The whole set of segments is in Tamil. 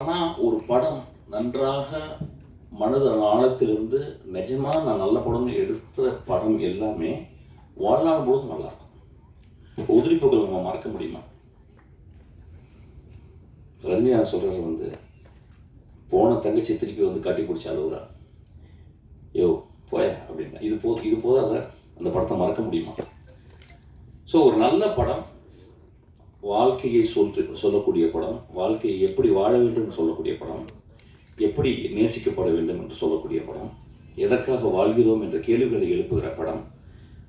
ஆனால் ஒரு படம் நன்றாக மனது ஆழத்திலிருந்து நிஜமா நான் நல்ல படம்னு எடுத்த படம் எல்லாமே வாழ்நாள் முழுவதும் நல்லா இருக்கும் உதிரி நம்ம மறக்க முடியுமா? ரஜினியா சொல்கிறார் வந்து போன தங்கச்சி திருப்பி வந்து கட்டி பிடிச்ச அழுகுறா யோ போய அப்படின்னா. இது போ இது போதாத? அந்த படத்தை மறக்க முடியுமா? ஸோ ஒரு நல்ல படம் வாழ்க்கையை சொல்ற சொல்லக்கூடிய படம் வாழ்க்கையை எப்படி வாழ வேண்டும் என்று சொல்லக்கூடிய படம் எப்படி நேசிக்கப்பட வேண்டும் என்று சொல்லக்கூடிய படம் எதற்காக வாழ்கிறோம் என்ற கேள்விகளை எழுப்புகிற படம்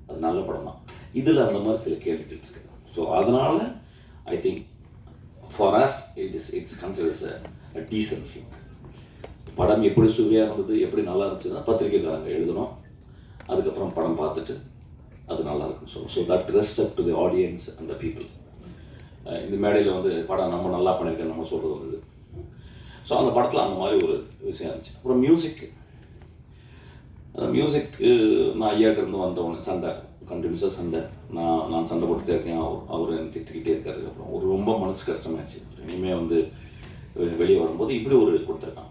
அது நல்ல படம் தான். இதில் அந்த மாதிரி சில கேள்விகள் இருக்கு. ஸோ அதனால் I think for us it is it's considers a decent film படம் எப்படி சுவையாக இருந்தது எப்படி நல்லா இருந்துச்சுன்னா பத்திரிக்கைக்காரங்க எழுதணும். அதுக்கப்புறம் படம் பார்த்துட்டு அது நல்லா இருக்குன்னு சொல்லும் so that rest up to the audience அந்த பீப்புள் இந்த மேடையில் வந்து படம் நம்ம நல்லா பண்ணியிருக்கேன் நம்ம சொல்கிறது வந்து. ஸோ அந்த படத்தில் அந்த மாதிரி ஒரு விஷயம் இருந்துச்சு. அப்புறம் மியூசிக் அந்த மியூசிக்கு நான் ஐயாட்டிருந்து வந்தவனே சண்டை. கண்டினியூஸாக சண்டை. நான் நான் சண்டை போட்டுட்டே இருக்கேன். அவர் அவர் என்னை திட்டிக்கிட்டே இருக்காரு. அப்புறம் ஒரு ரொம்ப மனசு கஷ்டமாயிடுச்சு. இனிமேல் வந்து வெளியே வரும்போது இப்படி ஒரு கொடுத்துருக்கான்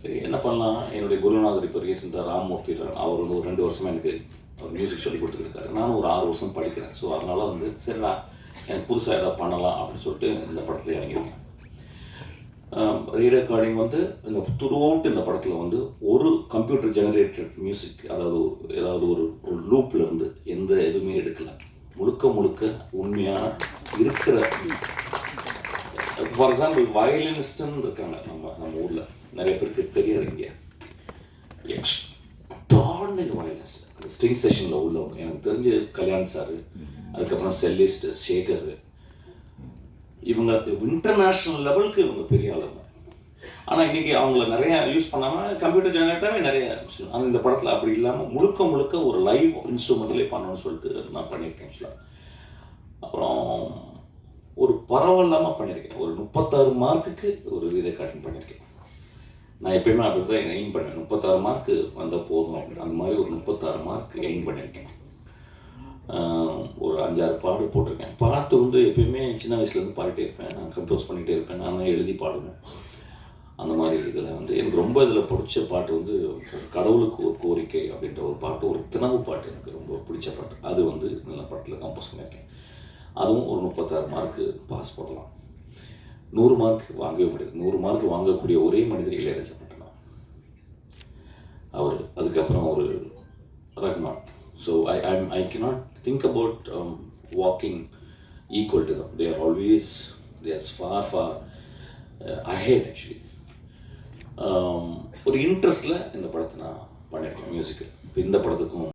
சரி என்ன பண்ணலாம்? என்னுடைய குருநாதர் இப்போ ரீசெண்டாக ராமமூர்த்தி அவர் வந்து ஒரு ரெண்டு வருஷமாக எனக்கு அவர் மியூசிக் சொல்லி கொடுத்துருக்காரு நானும் ஒரு ஆறு வருஷம் படிக்கிறேன். ஸோ அதனால் வந்து சரி நான் எனக்கு புதுசாக ஏதாவது பண்ணலாம் அப்படின்னு சொல்லிட்டு இந்த படத்தில் இறங்கியிருக்கேன். ரீரெக்கார்டிங் வந்து இந்த துருவோட்டு இந்த படத்தில் வந்து ஒரு கம்ப்யூட்டர் ஜெனரேட்டட் மியூசிக் அதாவது ஏதாவது ஒரு ஒரு லூப்பில் இருந்து எந்த எதுவுமே எடுக்கலை. முழுக்க முழுக்க உண்மையான இருக்கிற ஃபார் எக்ஸாம்பிள் வயலினிஸ்ட்னு இருக்காங்க நம்ம நம்ம ஊரில். நிறைய பேருக்கு தெரியாது இங்கே. எக்ஸ்ட்ராடனரி வயலினிஸ்ட் அந்த ஸ்ட்ரிங் செஷனில் உள்ளவங்க. எனக்கு தெரிஞ்ச கல்யாண் சார். அதுக்கப்புறம் செல்லிஸ்ட் சேகர். இவங்க இன்டர்நேஷ்னல் லெவலுக்கு இவங்க பெரிய ஆளுங்க. ஆனால் இன்றைக்கி அவங்கள நிறைய யூஸ் பண்ணாமல் கம்ப்யூட்டர் ஜெனரேட்டாகவே நிறைய ஆனால் இந்த படத்தில் அப்படி இல்லாமல் முழுக்க முழுக்க ஒரு லைவ் இன்ஸ்ட்ருமெண்ட்லேயே பண்ணணும்னு சொல்லிட்டு நான் பண்ணியிருக்கேன் ஆக்சுவலாக அப்புறம் ஒரு பரவாயில்லாமல் பண்ணியிருக்கேன். ஒரு முப்பத்தாறு மார்க்குக்கு ஒரு வீடியோ காட்டிங் பண்ணியிருக்கேன். நான் எப்பயுமே அப்படி தான் எயின் பண்ணுவேன். முப்பத்தாறு மார்க்கு வந்தால் போதும். அப்படின்னு அந்த மாதிரி ஒரு முப்பத்தாறு மார்க் எயின் பண்ணியிருக்கேன். ஒரு அஞ்சாறு பாடு போட்டிருக்கேன். பாட்டு வந்து எப்பயுமே சின்ன வயசுலேருந்து பாடிட்டே இருப்பேன். நான் கம்போஸ் பண்ணிகிட்டே இருப்பேன். நான் எழுதி பாடுவேன். அந்த மாதிரி இதில் வந்து எனக்கு ரொம்ப இதில் பிடிச்ச பாட்டு வந்து கடவுளுக்கு ஒரு கோரிக்கை அப்படின்ற ஒரு பாட்டு ஒரு தினவு பாட்டு எனக்கு ரொம்ப பிடிச்ச பாட்டு. அது வந்து நல்ல பாட்டில் கம்போஸ் பண்ணியிருக்கேன். அதுவும் ஒரு முப்பத்தாறு மார்க்கு பாஸ் போடலாம் நூறு மார்க் வாங்கவே முடியாது. நூறு மார்க் வாங்கக்கூடிய ஒரே மனிதர் இளையராஜா மட்டும்தான். அவர். அதுக்கப்புறம் ஒரு Rahman so I I I think about walking equal to them they are always they are for for ahead actually ஒரு இன்ட்ரெஸ்டில் இந்த படத்தை நான் பண்ணியிருக்கேன் மியூசிக்கு இப்போ இந்த படத்துக்கும்